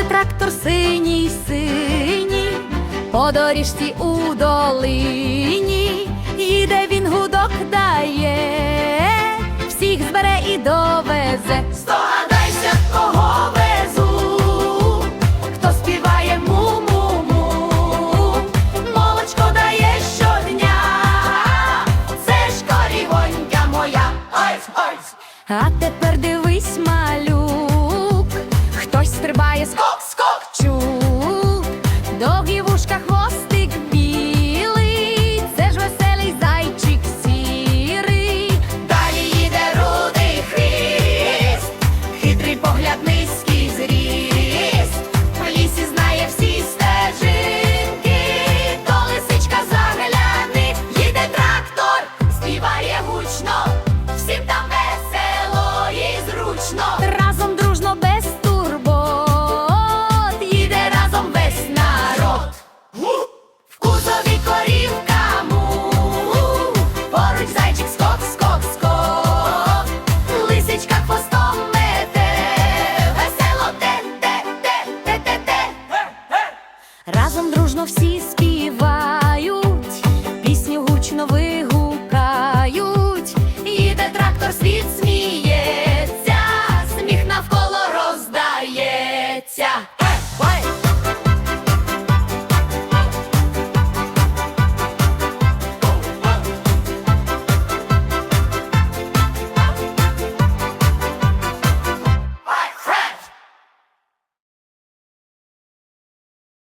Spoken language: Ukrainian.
трактор синій, синій, по доріжці у долині, їде він гудок дає, всіх збере і довезе. Здогадайся, кого везу, хто співає му-му-му, молочко дає щодня, це ж корівонька моя. Ось, ось. А тепер дивись, хтось is Fox. разом дружно всі співають, пісню гучно вигукають, Іде трактор світ сміється, сміх навколо роздається.